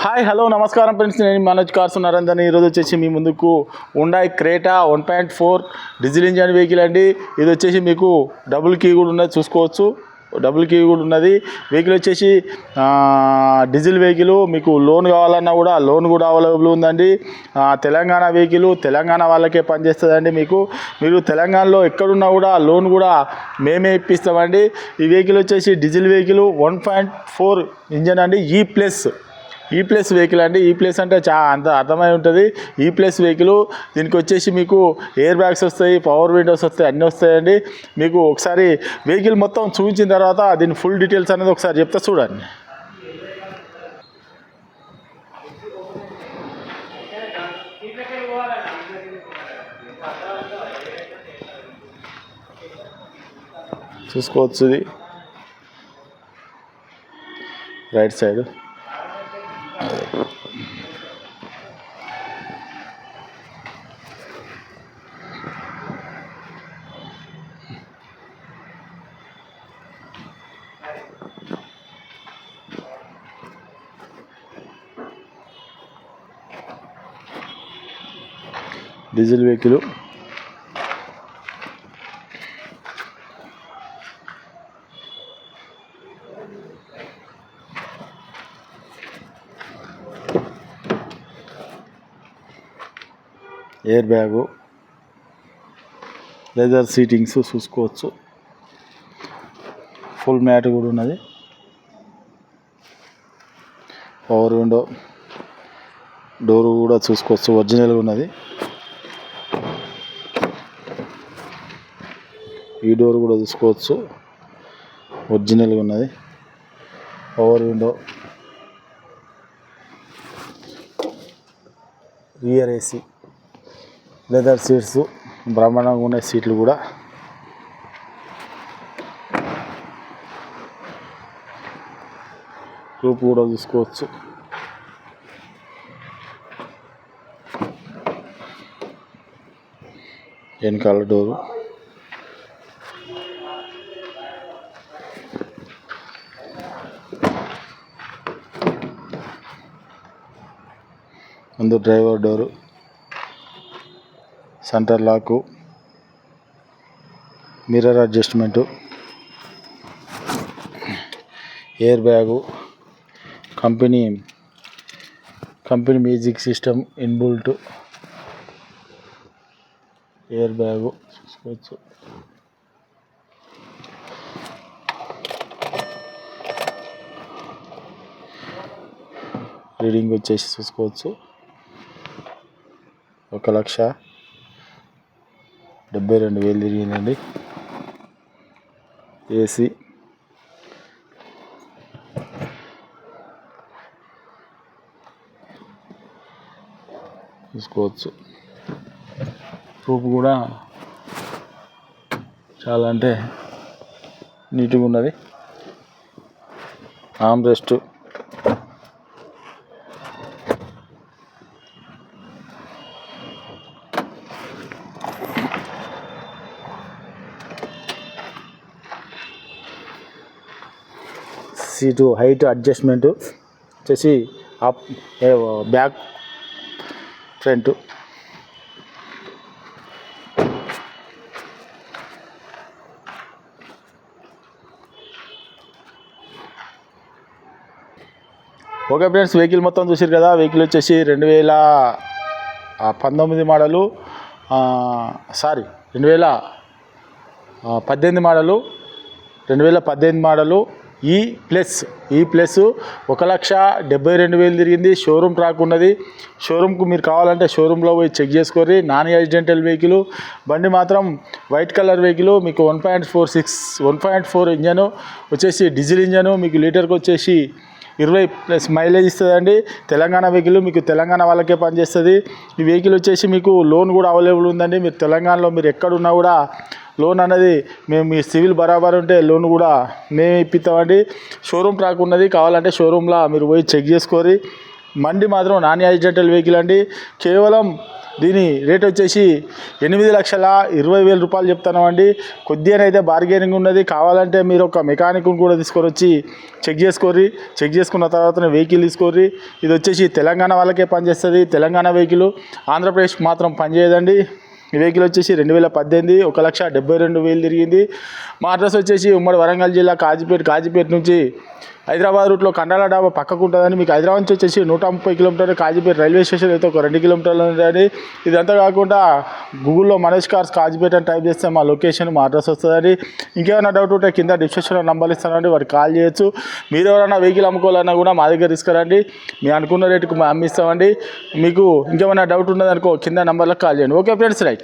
Hi hello నమస్కారం friends. నేను Manoj cars Narender ఈరోజు వచ్చేసి మీ ముందుకు ఉండాయి Creta one point four diesel engine vehicle అండి. ఇది వచ్చేసి మీకు డబుల్ కీ కూడా ఉన్నది చూసుకోవచ్చు. డబుల్ కీ కూడా ఉన్నది. వెహికల్ వచ్చేసి డీజిల్ వెహికల్ మీకు లోన్ కావాలన్నా కూడా లోన్ కూడా అవైలబుల్ ఉందండి. తెలంగాణ వెహికల్ తెలంగాణ వాళ్ళకే పనిచేస్తుందండి మీకు. మీరు తెలంగాణలో ఎక్కడున్నా కూడా లోన్ కూడా మేమే ఇప్పిస్తామండి. ఈ వెహికల్ వచ్చేసి diesel vehicle one point four engine అండి. E E plus E plus vehicle అండి. ఈ ప్లస్ అంటే చా అంత అర్థమై ఉంటుంది. ఈ ప్లస్ వెహికల్ దీనికి వచ్చేసి మీకు ఎయిర్ బ్యాగ్స్ వస్తాయి పవర్ విండోస్ వస్తాయి అన్నీ వస్తాయండి. మీకు ఒకసారి వెహికల్ మొత్తం చూపించిన తర్వాత దీని ఫుల్ డీటెయిల్స్ అనేది ఒకసారి చెప్తా చూడండి. చూసుకోవచ్చు ఇది. Right side diesel vehicle. Air bag leather seatings చూసుకోవచ్చు. ఫుల్ మ్యాట్ కూడా ఉన్నది. పవర్ విండో డోర్ కూడా చూసుకోవచ్చు. ఒరిజినల్గా ఉన్నది. ఈ డోర్ కూడా చూసుకోవచ్చు ఒరిజినల్గా ఉన్నది. Power window rear AC leather seats బ్రహ్మాండంగా ఉన్నాయి సీట్లు కూడా. రూప్ కూడా చూసుకోవచ్చు వెనకాల డోరు ముందు driver door centre lock mirror adjustment air bag company company music system inbuilt air bag చూసుకోవచ్చు రీడింగ్ వచ్చేసి చూసుకోవచ్చు. ఒక లక్ష డెబ్బై రెండు వేలు తిరిగిందండి ఏసీ. తీసుకోవచ్చు. రూపు కూడా చాలా అంటే నీట్గా ఉన్నది. Arm rest. Seat height adjustment వచ్చేసి up back front. Okay friends vehicle మొత్తం చూసారు కదా వెహికల్ వచ్చేసి రెండు వేల పంతొమ్మిది మోడలు సారీ రెండు వేల పద్దెనిమిది మోడలు రెండు వేల పద్దెనిమిది మోడలు ఈ ప్లస్ ఈ ప్లస్ ఒక లక్ష డెబ్బై రెండు వేలు తిరిగింది. షోరూమ్ ట్రాక్ ఉన్నది షోరూమ్కు మీరు కావాలంటే షోరూంలో పోయి చెక్ చేసుకోరి నాన్ యాక్సిడెంటల్ వెహికల్. బండి మాత్రం వైట్ కలర్ వెహికల్. మీకు one point four six one point four engine వచ్చేసి డీజిల్ ఇంజను. మీకు లీటర్కి వచ్చేసి ఇరవై ప్లస్ మైలేజ్ ఇస్తుందండి. తెలంగాణ వెహికల్ మీకు తెలంగాణ వాళ్ళకే పనిచేస్తుంది. ఈ వెహికల్ వచ్చేసి మీకు లోన్ కూడా అవైలబుల్ ఉందండి. మీరు తెలంగాణలో మీరు ఎక్కడున్నా కూడా లోన్ అనేది మేము మీ సివిల్ బరాబర్ ఉంటే లోన్ కూడా మేము ఇప్పిస్తామండి. షోరూమ్ ట్రాక్ ఉన్నది కావాలంటే షోరూమ్లో మీరు పోయి చెక్ చేసుకోరి మండి మాత్రం నాన్ యాక్సిడెంటల్ వెహికల్ అండి. కేవలం దీని రేట్ వచ్చేసి ఎనిమిది లక్షల ఇరవై వేల రూపాయలు చెప్తున్నామండి. కొద్దిగానైతే బార్గెనింగ్ ఉన్నది కావాలంటే మీరు ఒక మెకానిక్ కూడా తీసుకొని వచ్చి చెక్ చేసుకోర్రి. చెక్ చేసుకున్న తర్వాత వెహికల్ తీసుకోర్రి. ఇది వచ్చేసి తెలంగాణ వాళ్ళకే పనిచేస్తుంది తెలంగాణ వెహికల్. ఆంధ్రప్రదేశ్ మాత్రం పనిచేయదండి. ఈ వెహికల్ వచ్చేసి రెండు వేల పద్దెనిమిది ఒక లక్ష డెబ్బై రెండు వేలు తిరిగింది. మా అడ్రస్ వచ్చేసి ఉమ్మడి వరంగల్ జిల్లా కాజీపేట కాజీపేట నుంచి హైదరాబాద్ రూట్లో కండాల డాబా పక్కకు ఉంటుందని మీకు హైదరాబాద్ నుంచి వచ్చేసి నూట ముప్పై కిలోమీటర్లు కాజీపేట రైల్వే స్టేషన్ అయితే ఒక రెండు కిలోమీటర్లు ఉంటుంది ఇదంతా కాకుండా గూగుల్లో మనోజ్ కార్స్ కాజీపేట అని టైప్ చేస్తే మా లొకేషన్ మా అడ్రస్ వస్తుందండి ఇంకేమైనా డౌట్ ఉంటే కింద డిస్క్రిప్షన్లో నంబర్ ఇస్తానండి వాడికి కాల్ చేయొచ్చు. మీరు ఎవరైనా వెహికల్ అమ్ముకోవాలన్నా కూడా మా దగ్గర తీసుకురండి మేము అనుకున్న రేటుకు మేము అమ్మిస్తామండి. మీకు ఇంకేమైనా డౌట్ ఉన్నదనుకో కింద నంబర్లకు కాల్ చేయండి. Okay friends right.